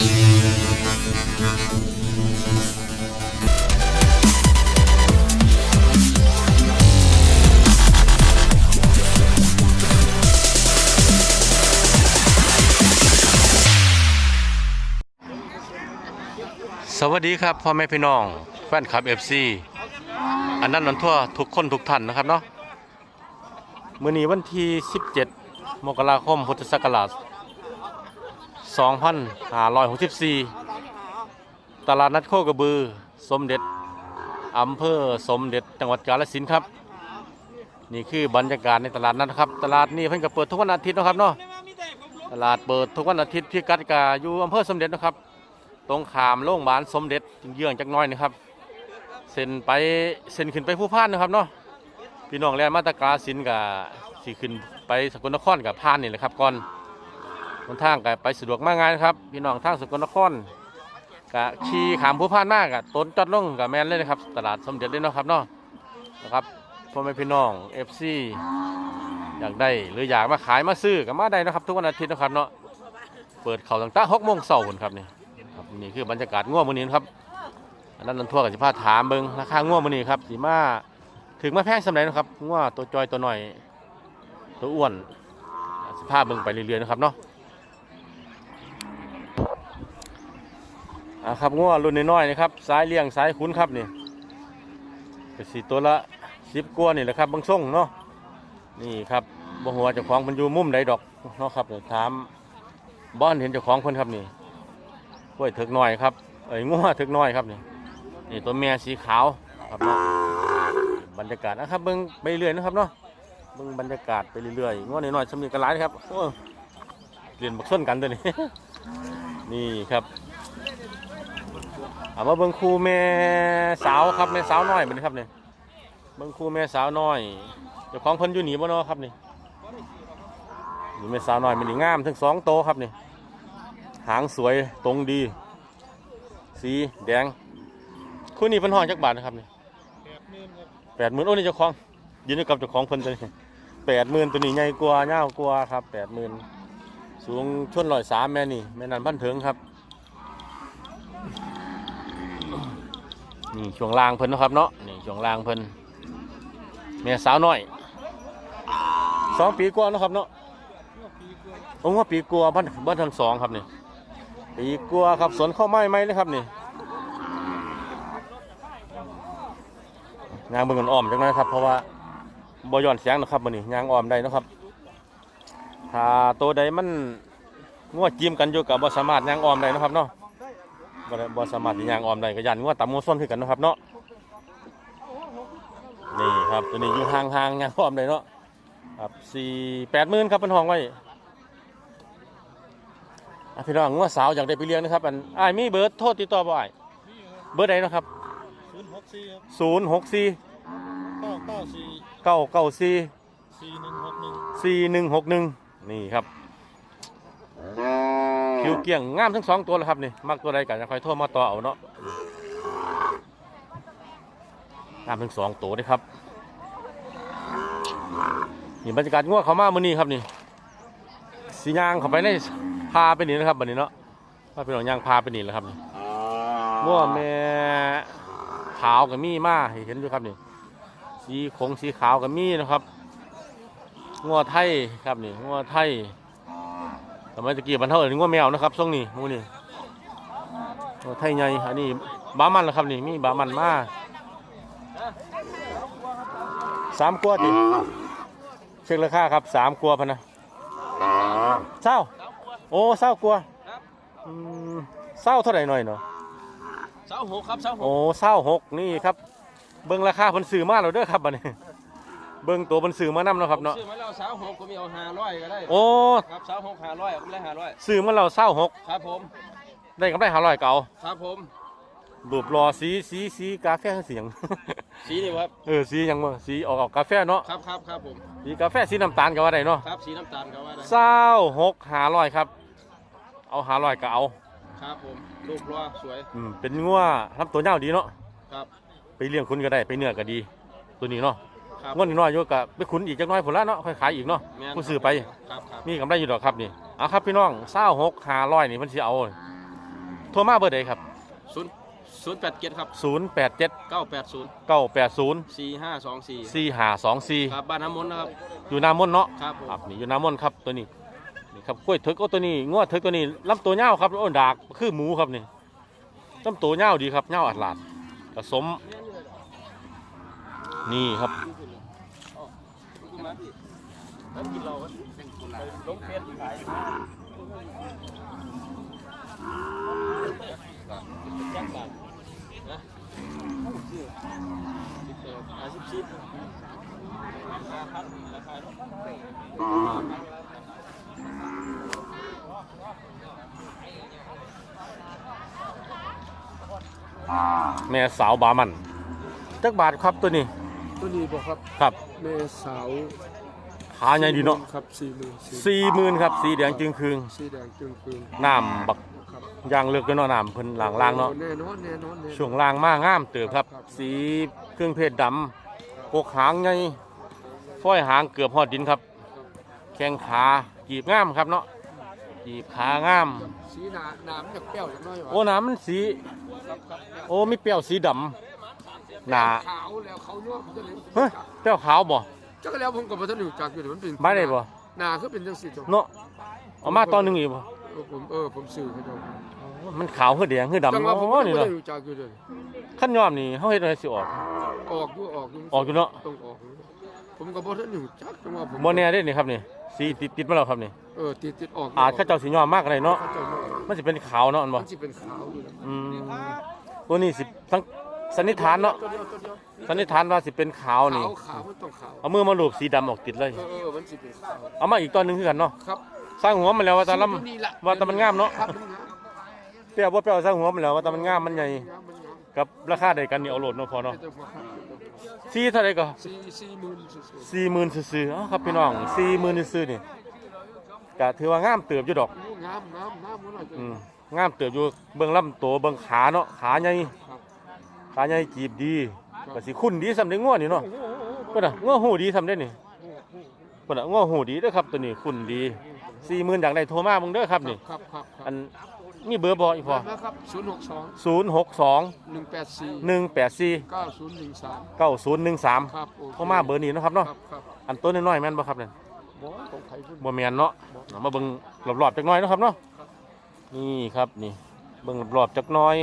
สวัสดีครับพ่อแม่พี่น้องแฟนคลับ FC อันนั้นนันทั่วทุกคนทุกท่านนะครับเนาะมื้อนี้วันที่ 17 มกราคมพุทธศักราช 2564 ตลาดนัดโคกระบือ สมเด็จอำเภอสมเด็จจังหวัดกาฬสินธุ์ครับ นี่คือบรรยากาศในตลาดนัดครับ ตลาดนี้เพิ่นก็เปิดทุกวันอาทิตย์นะครับเนาะตลาดเปิดทุกวันอาทิตย์ที่กัดกาอยู่อำเภอสมเด็จนะครับ ตรงขามโรงพยาบาลสมเด็จเยื่องจักน้อยนะครับเส้นไปเส้นขึ้นไปผู้พานนะครับเนาะพี่น้องแลนมาตรกาสินกับสีขึ้นไปสกลนครกับพานนี่แหละครับก่อน นทางกับไปสะดวกมากงานครับพี่น้องทางสกลนครกับขี่ขามผู้พานมากกับต้นจอดลงกับแมนเลยนะครับ ตลาดสมเด็จเลยเนาะครับเนาะนะครับพ่อแม่พี่น้อง FC อยากได้หรืออยากมาขายมาซื้อกับมาได้นะครับ ทุกวันอาทิตย์นะครับเนาะเปิดเขาตั้งแต่หกโมงเช้าพุ่นครับนี่ครับนี่คือบรรยากาศง่วงมื้อนี้นครับอันนั้นนันทั่วกับสิพาถามเบิงราคาง่วงมื้อนี้ครับสีมาถึงมาแพงสำหรับนะครับง่วงตัวจอยตัวหน่อย ตัวอ้วนสิพาเบิงไปเรื่อยๆนะครับเนาะ อ่าครับง่วรุ่นน้อยๆนะครับสายเลี้ยงสายคุ้นครับนี่ก็สีตัวละสิบกัวนี่แหละครับบางส่งเนาะนี่ครับบ่หัวเจ้าของมันอยู่มุมใดดอกเนาะครับเดี๋ยวถามบ้านเห็นเจ้าของเพิ่นครับนี่กล้วยถึกหน้อยครับเอ้ยงัวถึกหน้อยครับนี่นี่ตัวเมียสีขาวครับเนาะบรรยากาศนะครับเบิ้งไปเรื่อยนะครับเนาะเบิ้งบรรยากาศไปเรื่อยๆงัวน้อยๆสมีกันหลายนะครับโอ้เรียนบักส้นกันตัวนี้นี่ครับ เอามาเบิ้งครูแม่สาวครับแม่สาวน้อยเป็นครับเนี่ยเบิ้งครูแม่สาวน้อยเจ้าของเพิ่นอยู่หนีบ่เนาะครับนี่นี่แม่สาวน้อยมันนี่งามทั้งสองโตครับนี่หางสวยตรงดี สีแดงคุณนี่เป็นห้องจักบาทนะครับนี่แปดหมื่นโอ้นี่เจ้าของยืนอยู่กับเจ้าของเพิ่นตัวนี้แปดหมื่นตัวนี้ใหญ่กว่าเงาวกว่าครับแปดหมื่นสูงชนร้อยสามแม่นี่แม่นันพันเถิงครับ นี่ช่วงล่างเพิ่นนะครับเนาะนี่ช่วงล่างเพิ่นแม่สาวน้อยสองปีกว่านะครับเนาะผมว่าปีกัวบ้านบ้านทั้งสองครับนี่ปีกัวครับสวนข้าวไม้ไหมเลยครับนี่ยางเบิ่งกันอ้อมจังนะครับ เพราะว่าบ่ย้อนเสียงนะครับมันนี่ยางอ้อมได้นะครับ ถ้าตัวใดมันงัวจิ้มกันอยู่กับบ่สามารถยางอ้อมได้นะครับเนาะ บ่ได้บ่สามารถที่ยางอ้อมได้ก็ยันงัวต่ำงัวส้นคือกันนะครับเนาะนี่ครับตัวนี้อยู่ห่างๆยางอ้อมได้เนาะครับสี่แปดหมื่นครับเป็นห้องไว้อะพี่น้องงัวสาวอยากได้ไปเลี้ยงนะครับอันอ้ายมีเบอร์โทษติดต่อบ่อ้ายเบอร์ใดเนาะครับศูนย์หกสี่ครับศูนย์หกสี่เก้าเก้าสี่เก้าเก้าสี่สี่หนึ่งหกหนึ่งสี่หนึ่งหกหนึ่งนี่ครับ คิวเกี่ยงงามทั้งสองตัวแล้วครับนี่มักตัวใดกันจะคอยโทรมาต่อเอาเนาะงามทั้งสองตัวเลยครับนี่บรรยากาศงัวเขามามื่อนี้ครับนี่สียางเข้าไปในพาไปนี่นะครับบันนี้เนาะพาไปหนองยางพาไปนี่แหล้วครับนี่งัวแม่ขาวกับมีมาให้เห็นอยู่ครับนี่สีขงสีขาวกับมีนะครับงัวไทยครับนี่งัวไทย สมัยตะกี้บรรเทาเอิ้นงัวแมวนะครับช่วงนี้มูนี่งัวไทยใหญ่อันนี้บามันแล้วครับนี่มีบามันมาสามกัวติเช็คราคาครับสามกัวพะนะเศร้าโอ้เศร้ากัวอืมเศร้าเท่าไหร่หน่อยเนาะสาวหกครับสาวหกโอ้เศร้าหกนี่ครับเบิ้งราคาเพิ่นซื้อมาแล้วเด้อครับบัดนี้ เบิ้งตัวเพิ่นซื้อมานำเนาะครับเนาะ ซื้อมาแล้วสาวหกก็มีเอาห้าร้อยก็ได้โอ้ ครับสาวหกห้าร้อยเอาไปเลยห้าร้อยซื้อมาแล้วเศร้าหกครับผมได้กำไรห้าร้อยเก่าครับผม รูปรอสีสีสีกาแฟเสียงสีนี่ครับเออสีหยังบ่สีออกออกกาแฟเนาะ ครับครับครับผมสีกาแฟสีน้ำตาลก็ว่าได้เนาะครับสีน้ำตาลก็ว่าได้เศร้าหกห้าร้อยครับ เอาห้าร้อยก็เอาครับผมรูปรอสวยอืมเป็นงัวลำตัวยาวดีเนาะ ครับ ไปเลี้ยงคุณก็ได้ไปเนื้อก็ดี ตัวนี้เนาะ ครับงวดน้อยๆอยู่ก็ไปขุนอีกจักหน้อยผลละเนาะค่อยขายอีกเนาะแม่นผู้ซื้อไป ครับครับมีกำไรอยู่ดอกครับนี่เอาครับพี่น้องเศร้าหกห้าร้อยนี่มันสิเอาโทรมาเบอร์ใดครับ ศูนย์ศูนย์แปดเจ็ดครับ0 8 7 เก้าแปดศูนย์9 8 0 สี่ห้าสองสี่4 5 2 4ครับบ้านน้ำมนต์นะครับอยู่นามนเนาะครับผมครับนี่อยู่นามนครับตัวนี้นี่ครับกล้วยถึกโอ้ตัวนี้งวดถึกตัวนี้ลำตัวยาวครับโอ้ดากคือหมูครับนี่ลำตัวยาวดีครับยาวอัดลาดผสม นี่ครับ แล้วกินเราลงเพจขายจังบาทนะสิบแปดห้าสิบสิบห้าพันราคาเนาะแม่สาวบามันจักบาทครับตัวนี้ ตัวนี้บอกครับ ครับ แม่สาว ขาใหญ่ดีเนาะครับสี่หมื่นสี่หมื่นครับสีแดงจึงคืงสีแดงจึงคืนน้ำบักครับยางเลือกด้วยเนาะน้ำเพิ่นล่างล่างเนาะแน่นอนแน่นอนแน่นอนช่วงล่างมากงามเติบครับ สีเครื่องเพศดำกกหางใหญ่ฝ้อยหางเกือบหอดดินครับ แข้งขากีบงามครับเนาะกีบขางาม สีหนาหนามจากเปรี้ยวจากน้อยวะโอ้น้ำมันสีครับครับโอ้มีเปรี้ยวสีดำหนาขาวแล้วเขาเนาะผมจะเล่นเฮ้ยเปรี้ยวขาวบ่ จักแล้วผมกับพระท่านอยู่จากอยู่เดี๋ยวมันเป็นมาได้บ่หนาคือเป็นจังสีจังเนาะเอามาตอนหนึงอีกบ่เออผมเออผมสื่อให้เจ้ามันขาวคือแดงคือจังดำว่าผมโอ้ไม่นี่ได้เนาะอยู่จากอยู่เดี๋ยวขั้นยอมนี่เฮาเฮ็ดอะไรสิออก ออกอยู่ออกอยู่ออกอยู่เนาะต้องออกอยู่ผมกับพระท่านอยู่จักจังว่าผมบ่แน่เด้นี่ครับนี่สีติดติดมาแล้วครับนี่เออติดติดออกอาจเขาเจ้าสิยอมมากอะไรเนาะเขาเจ้าเนาะมันสิเป็นขาวเนาะอันบ่มันสิเป็นขาวอยู่นะอืมตัวนี้สิทั้งสันนิษฐานเนาะ ตัวเดียวตัวเดียว สันนิษฐานว่าสิเป็นขาวนี่ ขาวขาวมันต้องขาวเอามือมาลูบสีดำออกติดเลย เออเออมันสิเป็นขาวเอามาอีกตัวหนึงคือกันเนาะ ครับสร้างหัวมันแล้วว่าตาลตัวนี้ล่ะำว่าตามันงามเนาะ ครับมันงามเปรี้ยวบ่เปรี้ยวสร้างหัวมันแล้วว่าตามันงามมันใหญ่งามมันงามกับราคาใดกันนี่เอาโหลดเนาะพอเนาะเจ้าพ่อครับสีเท่าไหร่ก็ สี่สี่หมื่นสุดสี่หมื่นซื่อๆเอ้าครับพี่น้องสี่หมื่นซื่อๆนี่ก็ถือว่างามเติบอยู่ดอก ๆงามงามงามหมดเลยอืมงามเติบอยู่เบิ่งลำตัวเบิ่งขาเนาะขาใหญ่ครับ ขาใหญ่จีบดี ก็สิคุ้นดีสำเร็จง้อนี่เนาะเพิ่นน่ะง้อหูดีสำเร็จนี่เพิ่นน่ะง้อหูดีเด้อครับตัวนี้คุ้นดี40,000อยากได้โทรมาเบิ่งเด้อครับนี่ครับครับครับอันมีเบอร์บ่อีกพอนะครับศูนย์หกสอง062หนึ่งแปดสี่184เก้าศูนย์หนึ่งสาม9013ครับโอเคโทรมาเบอร์นี้เนาะครับครัเนาะบครับอันตัวน้อยๆแม่นบ่ครับนั่นบอของใครพุ่นบ่แม่นเนาะเอามาเบิ่งรอบๆจักหน่อยเนาะครับเนาะนี่ครับนี่เบิ่งรอบๆจักหน่อย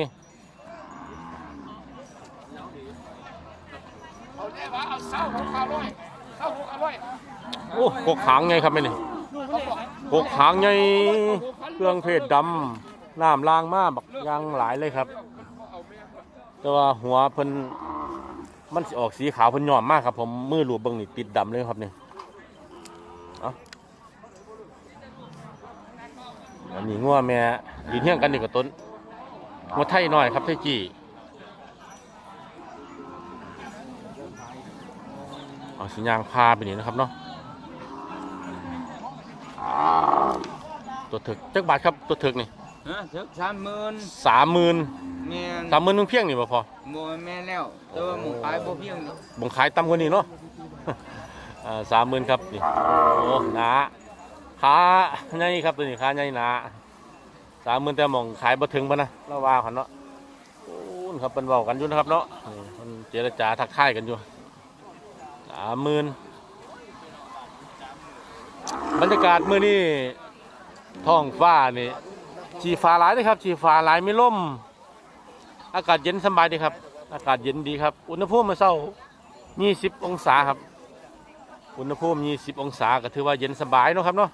เอาได้ว่าเศร้าหกอร่อยเศร้าหกอร่อยโอ้กกหางไงครับแม่นี่เขาบอกหางไงเครื่องเพศดำน้ำลางมาบักยางหลายเลยครับ แต่ว่าหัวเพิ่นมันออกสีขาวเพิ่นย้อมมากครับ ผมมือหลวบเบิ่งนี่ติดดำเลยครับนี่เอาอันนี้งัวแม่ยืนเฮียงกันนี่กับต้นงัวไทยหน้อยครับไทยจีเอา สิยางพาไปนี่นะครับเนาะตัวถึกจักบาทครับตัวถึกนี่ฮะถึกสามหมื่นสามหมื่นแม่นสามหมื่นมึงเพียงนี่บ่พอบ่แม่นแล้วแต่ว่าหมูขายบ่เพียงนี่บ่งขายต่ำกว่านี้เนาะสามหมื่นครับนี่โอ้หนาขาใหญ่ครับตัวนี้ขาใหญ่หนาสามหมื่นแต่หมองขายบ่ถึงปะนะเราว่ากันเนาะโอ้นครับเป็นเว้ากันอยู่นะครับเนาะนี่มันเจรจาทักทายกันอยู่ สามหมื่นบรรยากาศมื้อนี้ท้องฟ้านี่สีฟ้าหลายเลยครับสีฟ้าหลายไม่ล่ม อากาศเย็นสบายดีครับ อากาศเย็นดีครับ อุณหภูมิมื่อเช้า20 องศาครับ อุณหภูมิ 20 องศาก็ถือว่าเย็นสบายเนาะครับเนาะ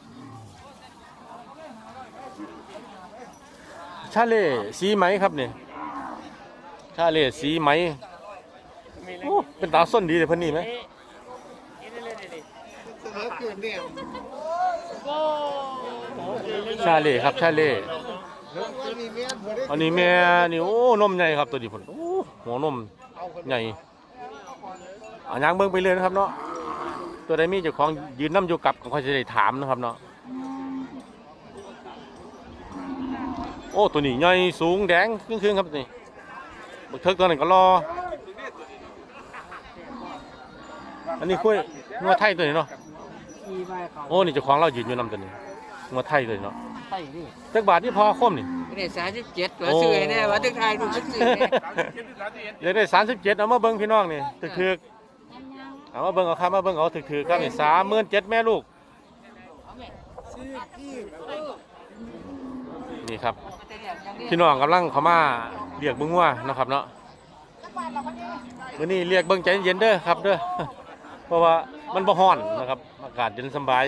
ชาเล่สีไหมครับเนี่ยชาเล่สีไหมเป็นตาส้นดีเลยเพิ่นนี่ไหม ชาเล่ครับชาเล่อันนี้แม่นี่โอ้นมใหญ่ครับตัวนี้พุ่นโอ้หัวนมใหญ่เอายางเบิ่งไปเลยนะครับเนาะตัวใดมีเจ้าของยืนน้ำอยู่กับก็ค่อยจะได้ถามนะครับเนาะโอ้ตัวนี้ใหญ่สูงแดงครึ่งๆครับนี่บักเทิกตัวนั้นก็รออันนี้คุยงัวไทยตัวนี้เนาะ โอ้นี่เจ้าของเรายืนอยู่นำตัวนี้งัวไทยตัวนี้เนาะใช่ดิจักบาทนี่พอคมนี่โนี่สามสิบเจ็ดตัวซื้อให้แน่ว่าตึกไทยดูซื้อแน่อยากได้สามสิบเจ็ดเอามาเบิ้งพี่น้องนี่ถึกถึกๆเอามาเบิ้งเอาครับมาเบิ้งเอาถึกถึกๆครับนี่สามหมื่นเจ็ดแม่ลูกนี่ครับ พี่น้องกำลังเข้ามาเรียกเบิ้งว่านะครับเนาะมื้อนี้เรียกเบิ้งใจเย็นๆเด้อครับเด้อเพราะว่ามันบ่ฮ้อนนะครับอากาศเย็นสำบาย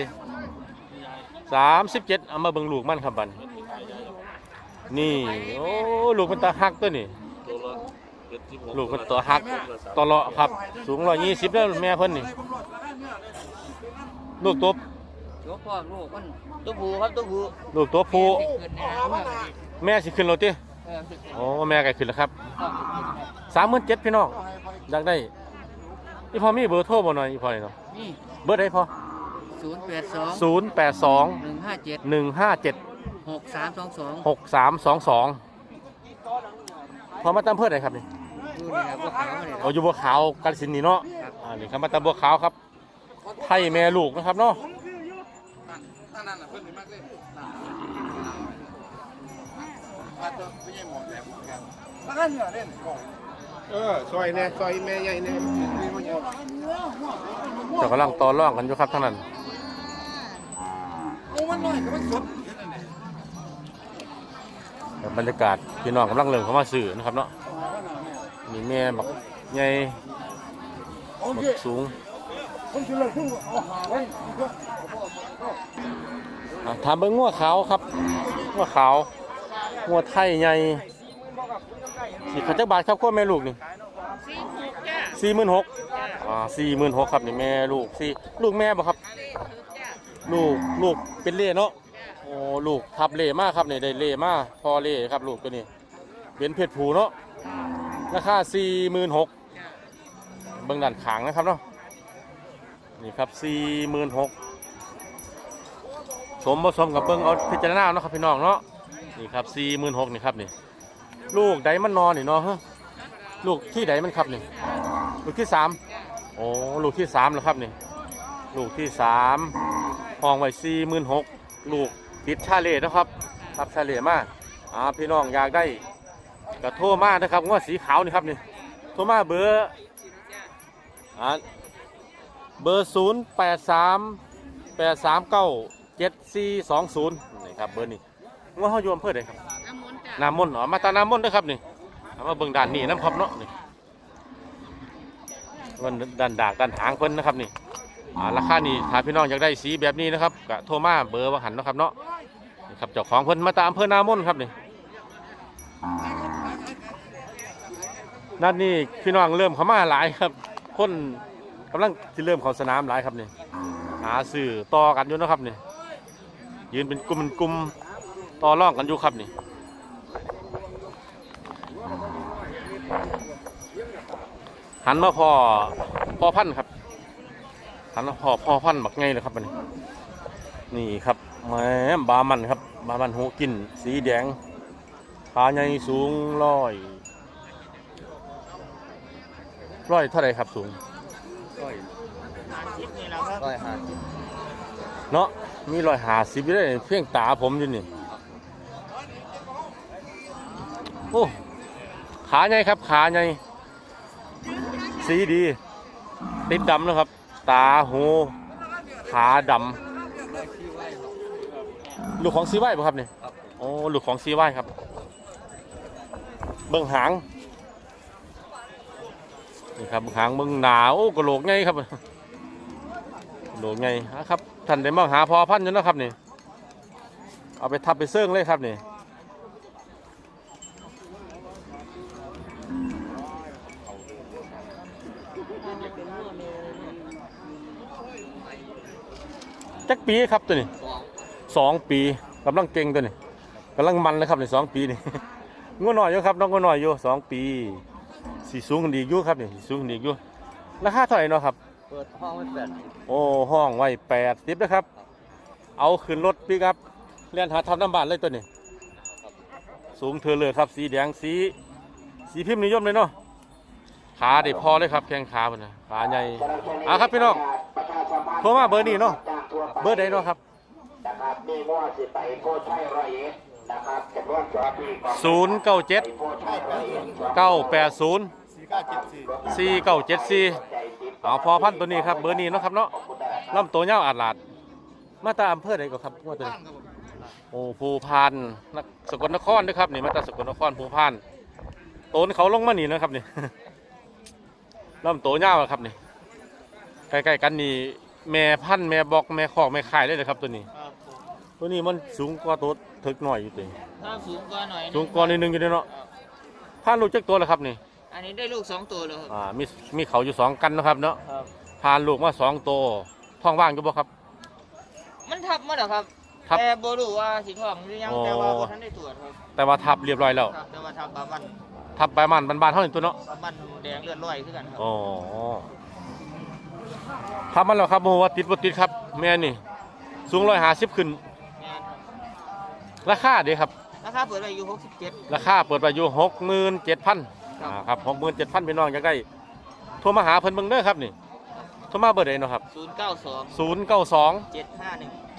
37เอามาเบิ่งลูกมันครับบัดนี้นี่ โอ้ลูกมันตาฮักตัวนี่ตัวละเจ็ดสิบหกลูกมันตัวฮักตัวเลาะครับ สูง120แล้วแม่เพิ่นนี่ ลูกตัวตัวพ่อลูกมันตัวผู้ครับตัวผู้ลูกตัวผู้เกิดในน้ำอะแม่สิขึ้นรถติเออตึกโอ้แม่ก็ขึ้นแล้วครับต้อง37,000พี่น้องอยากได้อีพ่อมีเบอร์โทรบ่หน่อยอีพ่อนี่เนาะนี่เบอร์ใดพ่อ ศูนย์แปดสอง082 หนึ่งห้าเจ็ด157 หกสามสองสองหกสามสองสองพอมาตามเพื่อนไหนครับนี่ดูนี่นะพวกเขาเนี่ยเอาอยู่บัวขาวกาฬสินธุ์นี่เนาะอ่านี่ครับมาตามบัวขาวครับไทยแม่ลูกนะครับเนาะตั้งนั่นน่ะเพิ่นนี่มากเลยมาตัวไม่ใช่หมอแหลมแกแล้วกันเหรอเล่นเออซอยแน่ซอยแม่ใหญ่แน่มีมันเยอะแต่กำลังต่อร่องกันอยู่ครับทั้งนั้นโอ้มั น้อยก็มันสดบรรยากาศพี่น้องกำลังเริ่มเข้ามาสื่อนะครับเนาะมีแม่บักใหญ่บักสูงถามเบิ้งงัวขาวครับงัวขาวงัวไทยใหญ่สี่ขันจักบาทครับขั้วแม่ลูกนี่สี่หมื่นหกอ่าสี่หมื่นหกครับนี่แม่ลูกสี่ลูกแม่บ่ครับ ลูกลูกเป็นเล่เนาะโอ้ลูกทับเล่มากครับเนี่ได้เล่มากพอเล่ครับลูกตัวนี้เป็นเพศผูเนาะราคาสี่หมื่นหกเบิ่งด้านขางนะครับเนาะนี่ครับสี่หมื่นหกสมผสมกับเบิ่งเอาพิจารณาเอาเนาะครับพี่น้องเนาะนี่ครับสี่หมื่นหกนี่ครับนี่ลูกใดมันนอนนี่เนาะฮะลูกที่ใดมันครับนี่ลูกที่สามโอ้ลูกที่สามแล้วครับนี่ลูกที่สาม ห้องไว้สี่หมื่นหกลูกติดชาเลนะครับรับชาเลมากอ่าพี่น้องอยากได้ก็โทรมานะครับงวดสีขาวนี่ครับนี่โทรมาเบอร์อ่าเบอร์ศูนย์แปดสามแปดสามเก้าเจ็ดสี่สองศูนย์นี่ครับเบอร์นี้งวดเขาโยมเพื่อใดครับน้ำมนต์อ๋อมาตาน้ำมนต์นะครับนี่เอามาเบิ่งด่านนี้น้ำครับเนาะนี่มันด้านดากด้านหางเพิ่นนะครับนี่ อ่าราคานี่ถ้าพี่น้องอยากได้สีแบบนี้นะครับก็โทรมาเบอร์ว่าหันเนาะครับเนาะนี่ครับเจ้าของเพิ่นมาตามอำเภอนามนครับนี่นัดนี้พี่น้องเริ่มเข้ามาหลายครับ คนกำลังที่เริ่มเข้าสนามหลายครับนี่หาสื่อต่อกันอยู่นะครับนี่ยืนเป็นกลุ่มเป็นกลุ่มต่อร่องกันอยู่ครับนี่หันมาพอพอพันธ์ครับ หันมาพอพอพันธุ์บักไงเลยครับอันนี่ครับแหมบามันครับ บามันหูกิน สีแดงขาใหญ่สูงร้อยร้อยเท่าไรครับสูงร้อยร้อยห้าสิบเนาะมีร้อยหาสิบอยู่เลยเพียงตาผมอยู่นี่โอ้ขาใหญ่ครับ ขาใหญ่สีดี ติดดำนะครับ ตาหูขาดำลูกของซีไว้ป่ะครับนี่โอ้ลูกของซีไว้ครับ เบิ้องหางนี่ครับหางเบิ้องหนาโอ้กระโหลกไงครับโหลไงอะครับท่านได้มาหาพอพันอยู่นะครับนี่เอาไปทับไปเซิ่งเลยครับนี่ จักปีครับตัวนี้สองปีกำลังเก่งตัวนี้กำลังมันเลยครับในสองปีนี่งัวหน่อยอยู่ครับน้องงัวหน่อยอยู่สองปีสีสูงกันดีอยู่ครับนี่สีสูงกันดีอยู่ราคาเท่าไหร่เนาะครับ เปิดห้องไว้แปดโอ้ห้องไว้แปดสิบนะครับ เอาขึ้นรถพี่ครับเลียนหาทำน้ำบานเลยตัวนี้สูงเธอเลยครับ สีแดงสี สีพิมพ์นิยมเลยเนาะขาได้พอเลยครับแข้งขาเป็นนะขาใหญ่อะครับพี่น้องโทรมาเบอร์นี้เนาะ เบอร์ใดเนาะครับ นะครับมีง้อสิไปโพชัยร้อยเอ็ดศูนย์เก้าเจ็ดเก้าแปดศูนย์สี่เก้าเจ็ดสี่สี่เก้าเจ็ดสี่เอาพอพันธุ์ตัวนี้ครับเบอร์นี้เนาะครับเนาะลำตัวยาวอาดลาด มาตาอำเภอใดก็ครับว่าตัวนี้โอ้ภูพานนักสกลนครด้วยครับนี่มาตาสกลนครภูพานโตนเขาลงมานี่นะครับนี่ลำตัวยาวอะครับนี่ใกล้ๆกันนี่ แม่พันธุ์แม่บอกแม่คอกแม่ขายเลยนะครับตัวนี้ ครับผมตัวนี้มันสูงกว่าตัวถึกหน่อยอยู่ตัวถ้าสูงกว่าหน่อยสูงกว่านิดนึงอยู่เด้เนาะพันลูกจักตัวแล้วครับนี่อันนี้ได้ลูกสองตัวแล้วครับอ่ามีมีเขาอยู่สองกันนะครับเนาะครับ พานลูกมาสองตัวท้องว่างอยู่บ่ครับ มันทับมาแล้วครับทับแต่บ่รู้ว่าสิท้องหรือยังอ๋อ แต่ว่าบ่ทันได้ตรวจครับแต่ว่าทับเรียบร้อยแล้ว ครับแต่ว่าทับปลามันทับใบมันบานๆเท่านี้ตัวเนาะปลามันแดงเลือดลอยคือกันครับอ๋อ ทับมันแล้วครับโมว่าติดบ่ติดครับ แม่นี่ สูงร้อยห้าสิบขึ้นแม่นครับราคาเด้ครับ ราคาเปิดไว้อยู่67ราคาเปิดไปอยู่หกหมื่นเจ็ดพันครับ ครับหกหมื่นเจ็ดพันพี่น้องอยากได้โทรมาหาเพิ่นเบิ่งเด้อครับนี่โทรมาเบอร์ใดเนาะครับ092ศูนย์เก้าสอง751เจ็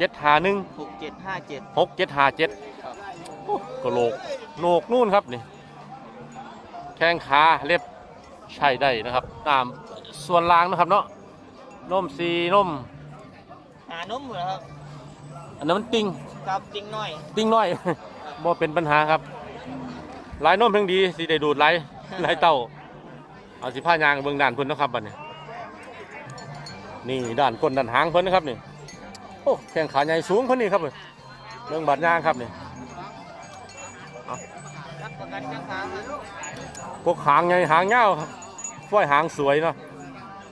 ดห้าหนึ่ง6757หกเจ็ดห้าเจ็ดครับกระโหลกโหนกนู่นครับนี่ แข้งขาเล็บใช้ได้นะครับ ตามส่วนล่างนะครับเนาะ นมซีนมหานมเหรอครับอันนั้นมันติงครับจริงหน่อยติงน้อย บ่เป็นปัญหาครับหลายนมเพียงดีสิได้ดูดไหลไหลเต้าเอาสิผ้ายางเบิ่งด่านเพิ่นเนาะครับบัดนี้นี่ด่านก้นด่านหางเพิ่นนะครับนี่โอ้แข้งขาใหญ่สูงเพิ่นนี่ครับเบิ่งบาดยางครับนี่รับประกันจังหาครับพวกหางไงหางเงาวครับฝ้อยหางสวยเนาะ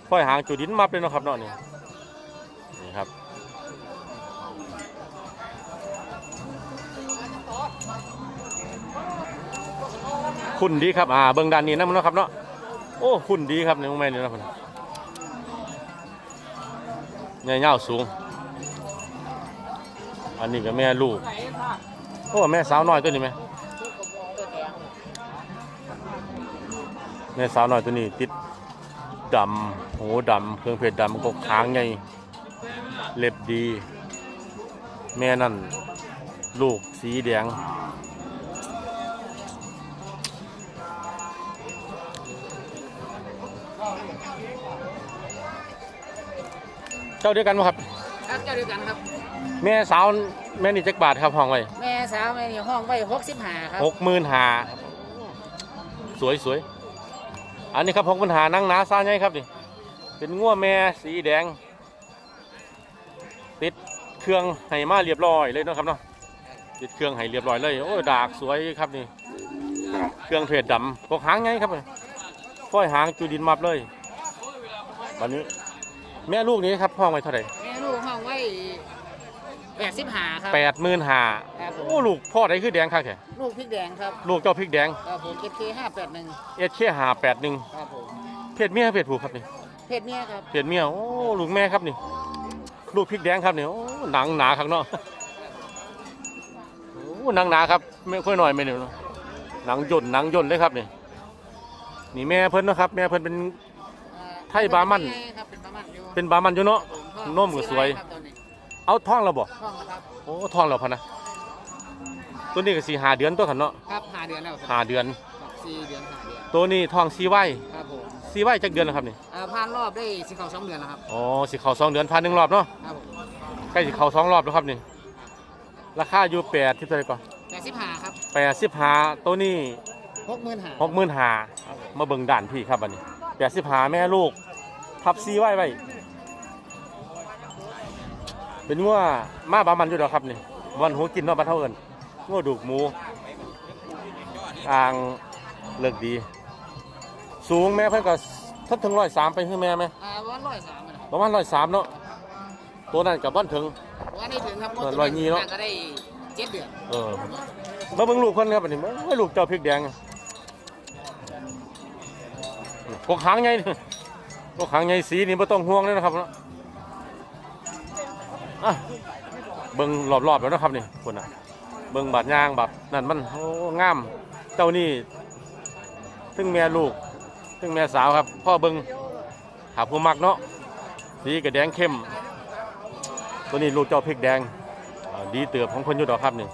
ฝ้อยหางจุดินมับเลยเนาะครับเนาะนี่นี่ครับคุณดีครับอ่าเบิ่งด้านนี้นะมันเนาะครับเนาะโอ้คุณดีครับในโมเมนต์นี้นะครับใหญ่เงาสูง อันนี้ก็แม่ลูกโอ้แม่สาวน้อยตัวนี้ไหมแม่สาวน้อยตัวนี้ติด ดำหูดำเครื่องเพชรดำกกค้างไงเล็บดี แม่นั่น ลูกสีแดงเจ้าเดียวกันไหมครับ ครับเจ้าเดียวกันครับ แม่สาวแม่นี่จักบาทครับห้องไว้แม่สาวแม่นี่ห้องไว้หกสิบห้าครับหกหมื่นหาสวยสวย อันนี้ครับของปัญหานั่งหนาซ่าไงครับนี่เป็นงัวแม่สีแดง ติดเครื่องไห้มาเรียบร้อยเลยนะครับเนาะติดเครื่องไห้เรียบร้อยเลยโอ้ยดากสวยครับนี่ เครื่องเพชรดำพวกหางไงครับนี่ฝ้อยหางจูดินมับเลยวันนี้ แม่ลูกนี้ครับห้องไว้เท่าไหร่ แปดสิบห้าครับ แปดหมื่นหาครับผม โอ้ลูกพ่อไดคือแดงครับแค่ลูกพริกแดงครับลูกเจ้าพริกแดงครับผมเอเคห้าแปดหนึ่งเอชเคหาแปดหนึ่งครับผมเพศเมียเพศผู้ครับนี่เพศเมียครับเพศเมียโอ้ลูกแม่ครับนี่ ลูกพริกแดงครับนี่โอ้หนังหนาครับเนาะโอ้หนังหนาครับไม่ค่อยหน่อยไม่เนี่ยเนาะหนังย่นหนังย่นเลยครับนี่นี่แม่เพิ่นเนาะครับ แม่เพิ่นเป็น อ่าไทยบามันครับเป็นบามันอยู่เป็นบามันอยู่เนาะครับผมนมก็สวย ครับตอนนี้ เอาท้องแล้วบ่ห้องนะครับโอ้ท้องแล้วพะนะตัวนี้ก็สี่หาเดือนตัวขันเนาะครับห้าเดือนแล้วคหารับเดือนสี่เดือนห้าเดือนตัวนี้ท้องซีไว้ครับผมซีไว้จักเดือนแล้วครับนี่อ่าผ่านรอบได้สิบสองเดือนแล้วครับอ๋อสิเข้าสองเดือนพันหนึ่งรอบเนาะครับผมใกล้สิเข้าสองรอบแล้วครับนี่ราคาอยู่แปดที่เท่าไหร่ก่อนแปดสิบห้าครับแปดสิบห้าตัวนี้หกหมื่นห้าหกหมื่นหามาเบิ่งด่านพี่ครับอันนี้แปดสิบหาแม่ลูกทับซีไว้ไว้ เป็นงัวมาบามันอยู่แล้วครับนี่วันหัวกินเนาะบ้านเท่าเอินงัวดูกหมูอ่างเลิกดี สูงแม่เพิ่นก็ทัดถึงร้อยสามไปคือแม่ไหมอ่าวันร้อยสามนะประมาณร้อยสามเนาะตัวนั้นกับบ้านถึงวันนี้ถึงครับเออร้อยยี่เนอะก็ได้เจ็ดเดือนเออมาเบิ่งลูกเพิ่นครับอันนี้เอ้ยลูกเจ้าพริกแดงกกหางไงกกหางไงสีนี่ไม่ต้องห่วงเลยนะครับเนาะ อะเบิ่งรอบๆแล้วนะครับนี่คนน่ะเบิ่งบาดยางบาดนั่นมันโอ้งามเจ้านี่ถึงแม่ลูกถึงแม่สาวครับ พ่อเบิ่งหาผู้มักเนาะสีกระแดงเข้ม ตัวนี้ลูกเจ้าพริกแดงอ่าดีเติบของเพิ่นอยู่ดอกครับนี่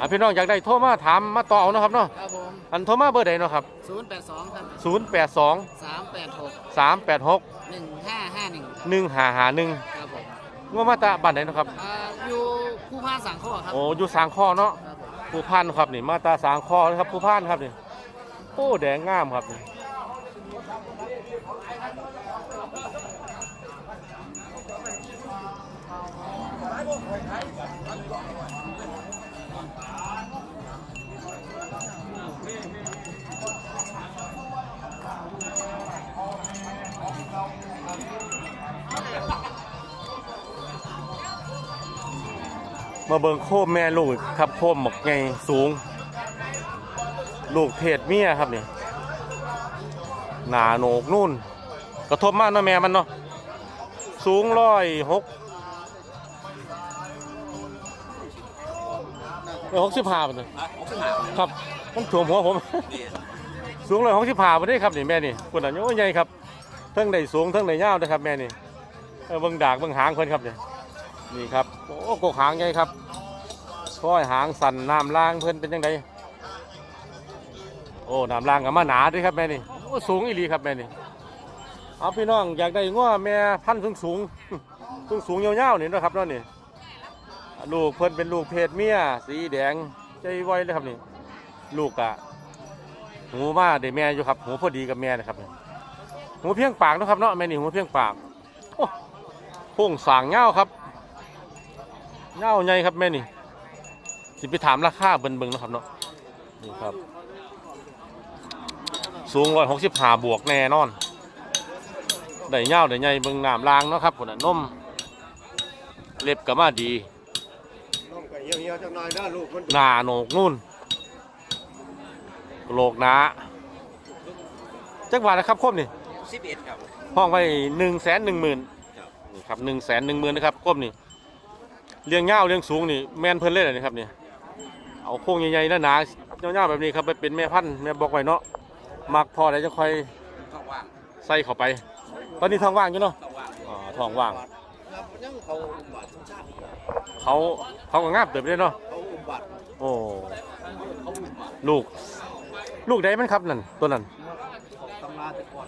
อะพี่น้องอยากได้โทรมาถามมาต่อเอาเนาะครับเนาะครับผมอันโทรมาเบอร์ใดเนาะครับ082ครับ082 386 386 1551 1551ครับผม งวมาตาบ้านไหนเนาะครับอ่าอยู่ผู้พานสังข้อครับ โอ้อยู่สางข้อเนาะ ครับผมผู้พานครับนี่มาตาสางข้อนะครับผู้พานครับนี่โอ้แดงงามครับนี่ มาเบิ่งโคมแม่ลูกครับโคมหมกไงสูง ลูกเพศเมียครับเนี่ยหนาโหนกนู่น กระทบมากนะแม่มันเนาะสูงร้อยหกร้อยหกสิบห้าปเลยครับมันถ่วมหัวผม สูงร้อยหกสิบห้าปะเนี่ยครับนี่แม่นี่คนอะโอ้ยใหญ่ครับเทั้งใดสูงเทั้งใดยาวนะครับแม่นี่เออเบิ่งดากเบิ่งหางเพิ่นครับเนี่ย นี่ครับ โอ้กกหางใหญ่ครับก้อยหางสั่นน้ำล่างเพิ่นเป็นยังไงโอ้น้ำรางกับมาหนาด้วยครับแม่นี่โอ้สูงอีหลีครับแม่นี่เอาพี่น้องอยากได้ง้อแม่พันธุ์สูงสูงสูงสูงๆยาวๆนี่นะครับนาะนี่ลูกเพิ่นเป็นลูกเพศเมียสีแดงใจไวเลยครับนี่ ลูกอะหูมาได้แม่อยู่ครับหูพอดีกับแม่นะครับหูเพียงปากนะครับเนาะแม่นี่หูเพียงปากโอ้โค้งสางเงาวครับ เงาวใหญ่ครับแม่นี่สิไปถามราคาเบิ่งๆเนาะครับเนาะนี่ครับ สูงร้อยหกสิบห้าบวกแน่นอนได้เงาวได้ใหญ่เบิ่งน้ำลางเนาะครับคนน่ะนมเล็บก็มาดีน้องก็เหี่ยวๆจังหน่อยเด้อลูกมันหน้าโหนกนู่นโลกหนาจักบาทนะครับครบนี่สิบเอ็ดครับห้องไว้หนึ่งแสนหนึ่งหมื่นนี่ครับหนึ่งแสนหนึ่งหมื่นนะครับครบนี่ เลี้ยงเงาวเลี้ยงสูงนี่แม่นเพิ่นเล่นเลยนะครับเนี่ยเอาโค้งใหญ่ๆหนาๆเงาวๆแบบนี้ครับไปเป็นแม่พันธุ์แม่บอกไว้เนาะมักพอได้จะค่อยท้องว่างใส่เข้าไป ตอนนี้ท้องว่างอยู่เนาะท้องว่างอ๋อท้องว่างครับยังเขาอุบัติชาติเขาเขาก็งาบเติบไปเลยเนาะเขาอุบัติโอ้เขาอุบัติลูก ลูกใดมันครับนั่นตัวนั้นของตำราแต่ก่อน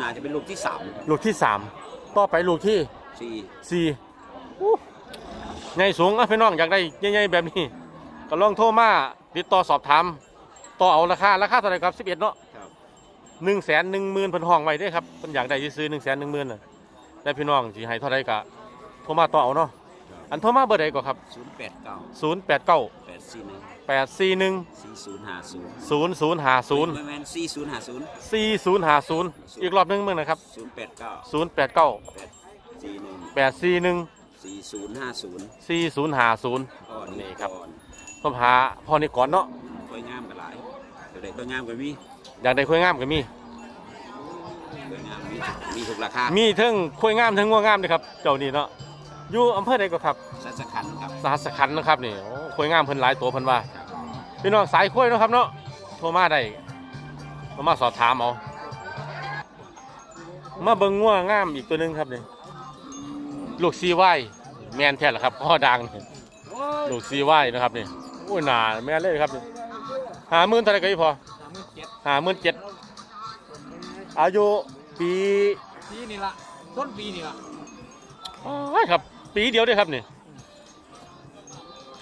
น่าจะเป็นลูกที่สามลูกที่สามต่อไปลูกที่สี่สี่อู้ ใหญ่สูงอะพี่น้องอยากได้ใหญ่ๆแบบนี้ก็ลองโทรมาติดต่อสอบถามต่อเอาราคาราคาเท่าไหร่ครับสิบเอ็ดเนาะครับ หนึ่งแสนหนึ่งหมื่นเพิ่นห้องไว้เด้อครับเพิ่นอยากได้ซื้อหนึ่งแสนหนึ่งหมื่นน่ะแต่พี่น้องสิให้เท่าไหร่ก็โทรมาต่อเอาเนาะอันโทรมาเบอร์ใดก็ครับ ศูนย์แปดเก้าศูนย์แปดเก้าแปดสี่หนึ่งแปดสี่หนึ่งสี่ศูนย์ห้าศูนย์ศูนย์ศูนย์ห้าศูนย์ไม่แม่นสี่ศูนย์ห้าศูนย์สี่ศูนย์ห้าศูนย์อีกรอบหนึงเมื่อนะครับ ศูนย์แปดเก้าศูนย์แปดเก้าแปดสี่หนึ่งแปด สี่หนึ่งสี่ศูนย์ห้าศูนย์สี่ศูนย์ห้าศูนย์ก็นี่ครับก่อนผมหาพอนี่ก่อนเนาะค่อยงามกันหลายเดี๋ยวได้ค่อยงามกันมีอยากได้คุยงามก็มีค่อยงามมีมีทุกราคามีทั้งคุยงามทั้งงัวงามเลยครับเจ้านี่เนาะอยู่อำเภอใดก็ครับ สัสขันครับสหัสขันธ์นะครับนี่โอ้คุยงามเพิ่นหลายตัวเพิ่นว่าพี่น้องสายคุยเนาะครับเนาะโทรมาได้โทรมาสอบถามเอามาเบิ่งงัวงามอีกตัวหนึงครับนี่ ลูกซีไว้แมนแท้ละครับพ่อดังนี่ลูกซีไว้นะครับนี่โอ้ยหนาแม่นเลยครับนี่หาหมื่นเท่าไหรก็อีพอหาหมื่นเจ็ดอายุปีปีนี่ละต้นปีนี่ละอ๋อครับ ปีเดียวเด้วยครับนี่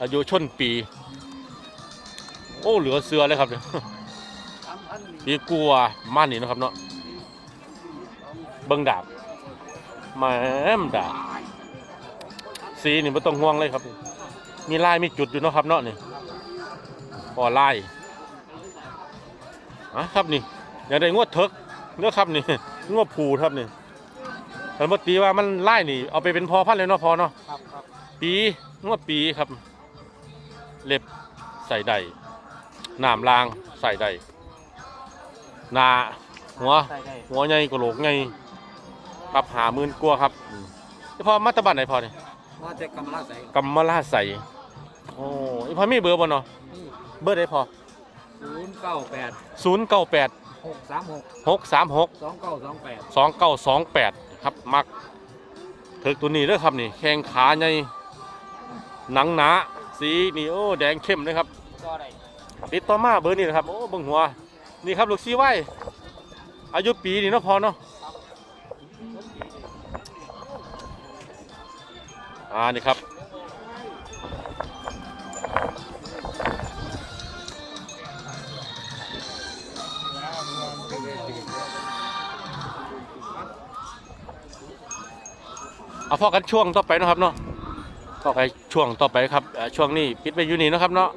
อายุชนปี โอ้เหลือเสือเลยครับเนี่ยปีกลัวมันนี่นะครับเนาะเบิ่งดาบแหมมดาบ สีนี่ไม่ต้องห่วงเลยครับนี่มีลายมีจุดอยู่เนาะครับเนาะนี่พอลายอะครับนี่อย่างได้งวดเถิกเนื้อครับนี่งวดผูครับนี่แต่ปกติว่ามันไล่นี่เอาไปเป็นพอพันธุ์เลยเนาะพอเนาะครับครับปีงวดปีครับ เล็บใส่ได้น้ำลางใส่ได้หนาหัวใส่ได้หัวใหญ่กระโหลกใหญ่ปรับหาหมื่นกว่าครับอืมอีพอมาตรบัตรไหนพอเนี่ย ว่าจะกำลังใส่กำมะลาใส่โอ้อีพอมีเบอร์บ่เนาะเบอร์ได้พอศูนย์เก้าแปดศูนย์เก้าแปดหกสามหกหกสามหก สองเก้าสองแปดสองเก้าสองแปดครับมักถึกตัวนี้เด้อครับนี่แข้งขาใหญ่หนังหนาสีนี่โอ้แดงเข้มเลยครับ ก็ได้ติดต่อมาเบอร์นี่นะครับโอ้เบิ่งหัว นี่ครับลูกซีไว้อายุปีนี่เนาะพอเนาะ อ่านี่ครับเอาพอกันช่วงต่อไปนะครับเนาะต่อไปช่วงต่อไปครับอ่อช่วงนี้ปิดไปอยู่นี่นะครับเนาะ